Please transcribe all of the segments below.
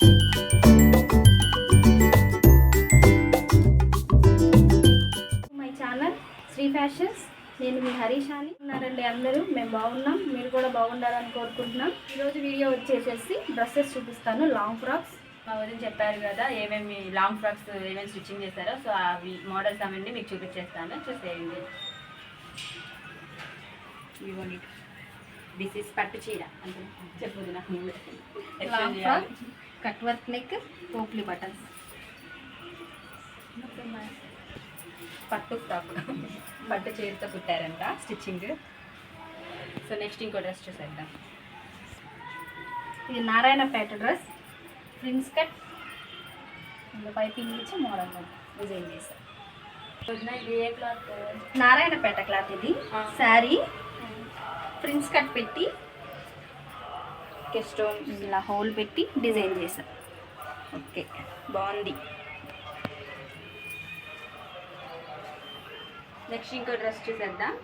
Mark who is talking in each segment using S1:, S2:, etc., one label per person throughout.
S1: My channel Shri fashions. నేను మీ హరీష్ అని ఉన్నారండి అందరూ. మేము బాగున్నాం. మీరు కూడా బాగుండాలని కోరుకుంటున్నాం. ఈరోజు వీడియో వచ్చేసేసి డ్రెస్సెస్ చూపిస్తాను. లాంగ్ ఫ్రాక్స్
S2: మా వదిన చెప్పారు కదా ఏమేమి లాంగ్ ఫ్రాక్స్ ఏమేమి స్టిచ్చింగ్ చేశారో సో అవి మోడల్స్ అవన్నీ మీకు చూపించేస్తాను. చూసేయండి. ఇవ్వండి దిస్ పట్టు చీర అంటే చెప్పదు నాకు నువ్వే.
S1: కట్ వర్క్ నెక్ పోప్లీ బటన్స్
S2: పట్టు ఫ్రాక్ పట్టు చీరతో కుట్టారంట స్టిచ్చింగ్ సో నెక్స్ట్ ఇంకో డ్రెస్ చూసేద్దాం.
S1: ఇది Narayanpet dress prince cut piping ఇచ్చి మోడల్ డిజైన్ చేశారు. నారాయణపేట క్లాత్ ఇది. శారీ ప్రిన్స్ కట్ పెట్టి స్టోన్ ఇలా హోల్ పెట్టి డిజైన్ చేశారు ఓకే బాగుంది.
S2: నెక్స్ట్ ఇంకో డ్రెస్ చూసేద్దాం.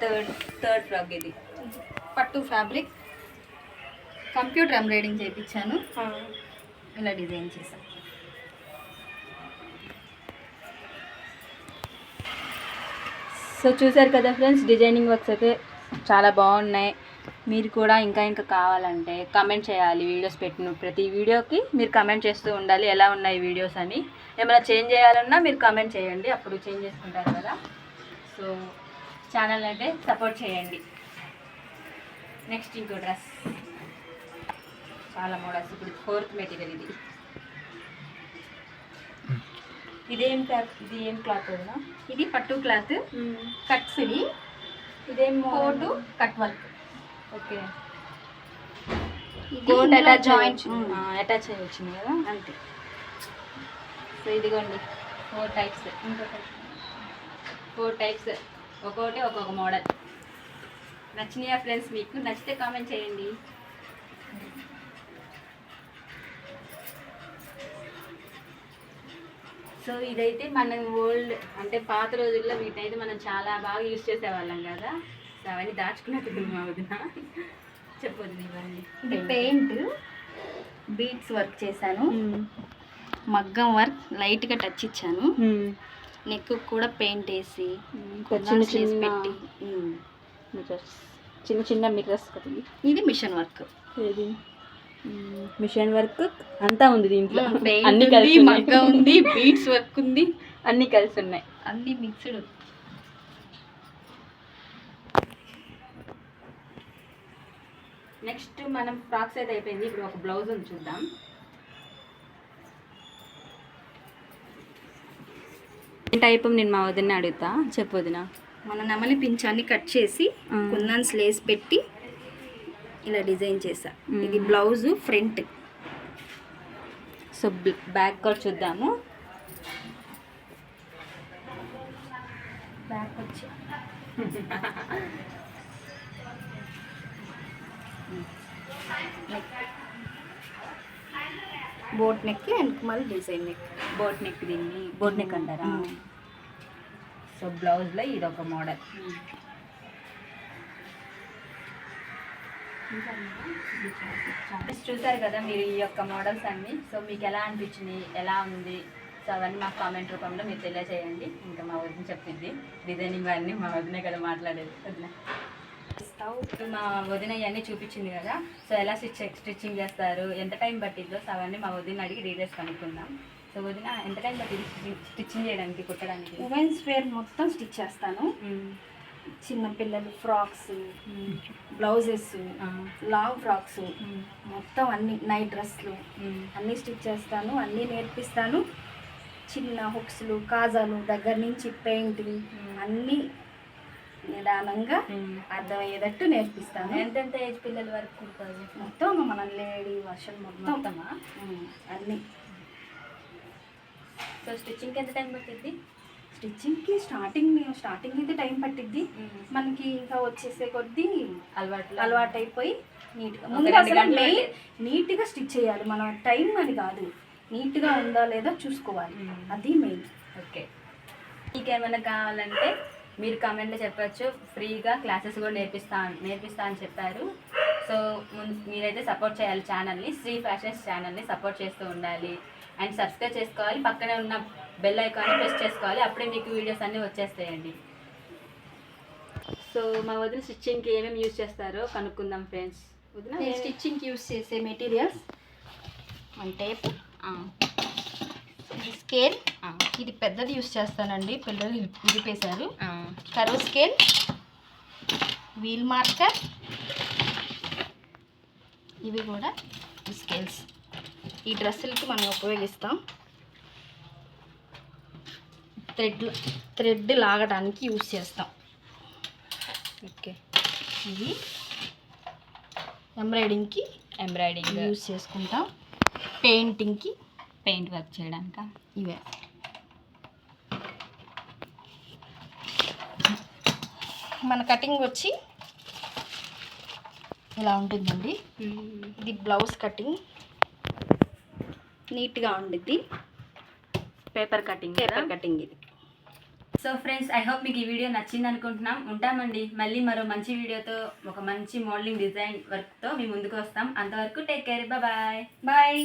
S2: థర్డ్ థర్డ్ ఫ్రాక్ ఇది.
S1: పట్టు ఫ్యాబ్రిక్. కంప్యూటర్ ఎంబ్రాయిడింగ్ చేయించాను ఇలా డిజైన్ చేశాను
S2: సో చూసారు కదా ఫ్రెండ్స్ డిజైనింగ్ వర్క్స్ అయితే చాలా బాగున్నాయి. మీరు కూడా ఇంకా ఇంకా కావాలంటే కమెంట్ చేయాలి వీడియోస్ పెట్టిన ప్రతి వీడియోకి మీరు కమెంట్ చేస్తూ ఉండాలి ఎలా ఉన్నాయి వీడియోస్ అని. ఏమైనా చేంజ్ చేయాలన్నా మీరు కమెంట్ చేయండి అప్పుడు చేంజ్ చేసుకుంటారు కదా. సో ఛానల్ అంటే సపోర్ట్ చేయండి. నెక్స్ట్ ఇంకో డ్రెస్ చాలా మోడల్స్ ఇప్పుడు ఫోర్త్ మెటీరియల్ ఇది. ఇదేం క్లాత్? ఇది ఏం క్లాత్
S1: ఇది పట్టు క్లాత్ కట్ ఫిలి
S2: ఇదేం.
S1: Coat cut work.
S2: Okay.
S1: Coat attach joint.
S2: Attach అయ్యి వచ్చింది కదా
S1: అంతే.
S2: సో ఇదిగోండి ఫోర్ టైప్స్. Four types. ఒక్కొక్కటి ఒక్కొక్క మోడల్. నచ్చినాయా ఫ్రెండ్స్ మీకు? నచ్చితే కామెంట్ చేయండి. సో ఇదైతే మనం ఓల్డ్ అంటే పాత రోజుల్లో వీటైతే మనం చాలా బాగా యూజ్ చేసేవాళ్ళం కదా. సో అవన్నీ దాచుకున్నట్టు మా వదిన. చెప్పొద్దు ఇవన్నీ
S1: ఇది పెయింట్ బీడ్స్ వర్క్ చేశాను. మగ్గం వర్క్ లైట్గా టచ్ ఇచ్చాను. నెక్ కూడా పెయింట్ వేసి
S2: చిన్న చిన్న
S1: పెట్టి
S2: చిన్న చిన్న మిర్రర్స్.
S1: ఇది మిషన్ వర్క్.
S2: మిషన్ వర్క్ అంతా ఉంది దీంట్లో. అన్ని కలిసి
S1: మగ్గం ఉంది బీడ్స్ వర్క్ ఉంది.
S2: అన్ని కలిసి ఉన్నాయి.
S1: అన్ని మిక్స్డ్
S2: నెక్స్ట్ మనం ఫ్రాక్స్ అయితే అయిపోయింది. ఇప్పుడు ఒక బ్లౌజ్ ఉంది చూద్దాం. టైప్ నేను మా వదిన అడుగుతా. చెప్పు వదిన.
S1: మన నెమలి పించాన్ని కట్ చేసి
S2: ఆ.
S1: కుందన్ స్లేస్ పెట్టి ఇలా డిజైన్ చేసా. ఇది బ్లౌజ్ ఫ్రంట్.
S2: సో బ్యాక్ కూడా చూద్దాము.
S1: బ్యాక్ వచ్చి. బోట్ నెక్ అండ్ మళ్ళీ డిజైన్ నెక్.
S2: బోట్ నెక్ దీన్ని. బోట్ నెక్ అంటారా? సో బ్లౌజ్లో ఇది ఒక మోడల్ చూసారు కదా మీరు ఈ యొక్క మోడల్స్ అన్ని. సో మీకు ఎలా అనిపించింది? ఎలా ఉంది? సో అవన్నీ మాకు కామెంట్ రూపంలో మీరు తెలియజేయండి. ఇంకా మా వదిన చెప్పింది. డిజైనింగ్ అన్నీ మా వదినే కదా మాట్లాడేది. వదిన. ఇప్పుడు మా వదిన ఇవన్నీ చూపించింది కదా. సో ఎలా స్టిచ్ స్టిచ్చింగ్ చేస్తారు? ఎంత టైం పట్టిద్దో? సో అవన్నీ మా వదిన అడిగి డీటెయిల్స్ కనుక్కుందాం. సో వదిన ఎంత టైం పట్టింది స్టిచ్చింగ్ చేయడానికి కుట్టడానికి?
S1: ఉమెన్స్ వేర్ మొత్తం స్టిచ్ చేస్తాను.
S2: మ్మ్.
S1: చిన్న పిల్లలు ఫ్రాక్స్. బ్లౌజెస్. Long frocks. మొత్తం అన్ని నైట్ డ్రెస్లు. అన్నీ స్టిచ్ చేస్తాను అన్నీ నేర్పిస్తాను చిన్న హుక్స్లు కాజాలు దగ్గర నుంచి పెయింటింగ్ అన్నీ నిదానంగా. అర్థమయ్యేటట్టు నేర్పిస్తాను
S2: ఎంతెంత ఏజ్ పిల్లల వరకు కుడతారు
S1: మొత్తం మన లేడీ వర్షన్ మొత్తం అన్నీ
S2: సో స్టిచ్చింగ్కి ఎంత టైం పట్టింది
S1: స్టిచ్చింగ్కి స్టార్టింగ్ స్టార్టింగ్ అయితే టైం పట్టిద్ది. మనకి ఇంకా వచ్చేసే కొద్దీ
S2: అలవాట్లు.
S1: అలవాటు అయిపోయి నీట్గా ముందు అసలు మెయిన్ నీట్గా స్టిచ్ చేయాలి. మన టైం అని కాదు. నీట్గా ఉందా లేదా చూసుకోవాలి. అది మెయిన్.
S2: ఓకే. మీకు ఏమైనా కావాలంటే మీరు కామెంట్లో చెప్పచ్చు. ఫ్రీగా క్లాసెస్ కూడా నేర్పిస్తా నేర్పిస్తా అని చెప్పారు. సో ముందు మీరైతే సపోర్ట్ చేయాలి ఛానల్ని. శ్రీ ఫ్యాషన్స్ ఛానల్ని సపోర్ట్ చేస్తూ ఉండాలి. అండ్ సబ్స్క్రైబ్ చేసుకోవాలి. పక్కనే ఉన్న బెల్ ఐకాన్ని ప్రెస్ చేసుకోవాలి. అప్పుడే మీకు వీడియోస్ అన్నీ వచ్చేస్తాయండి. సో మా వదిన స్టిచ్చింగ్కి ఏమేమి యూజ్ చేస్తారో కనుక్కుందాం ఫ్రెండ్స్ వదిన
S1: స్టిచ్చింగ్కి యూస్ చేసే మెటీరియల్స్ మన టేప్ స్కేల్ ఇది పెద్దది యూస్ చేస్తానండి. పిల్లలు విరిపేశారు
S2: ఆ.
S1: కరువు స్కేల్ వీల్ మార్కర్ ఇవి కూడా స్కేల్స్ ఈ డ్రెస్సులకి మనం ఉపయోగిస్తాం. థ్రెడ్ థ్రెడ్ లాగడానికి యూస్ చేస్తాం.
S2: ఓకే.
S1: ఇవి ఎంబ్రాయిడింగ్కి
S2: ఎంబ్రాయిడింగ్.
S1: యూస్ చేసుకుంటాం. పెయింటింగ్కి
S2: పెయింట్ వర్క్ చేయడానిక?
S1: ఇవే. మన కటింగ్ వచ్చి ఇలా ఉంటుందండి. ఇది బ్లౌజ్ కటింగ్. నీట్గా ఉండిద్ది.
S2: పేపర్ కటింగ్
S1: పేపర్ కటింగ్ ఇది.
S2: సో ఫ్రెండ్స్ ఐ హోప్ మీకు ఈ వీడియో నచ్చింది అనుకుంటున్నాం. ఉంటామండి. మళ్ళీ మరో మంచి వీడియోతో ఒక మంచి మోడలింగ్ డిజైన్ వర్క్తో మీ ముందుకు వస్తాం. అంతవరకు టేక్ కేర్ బాయ్
S1: బాయ్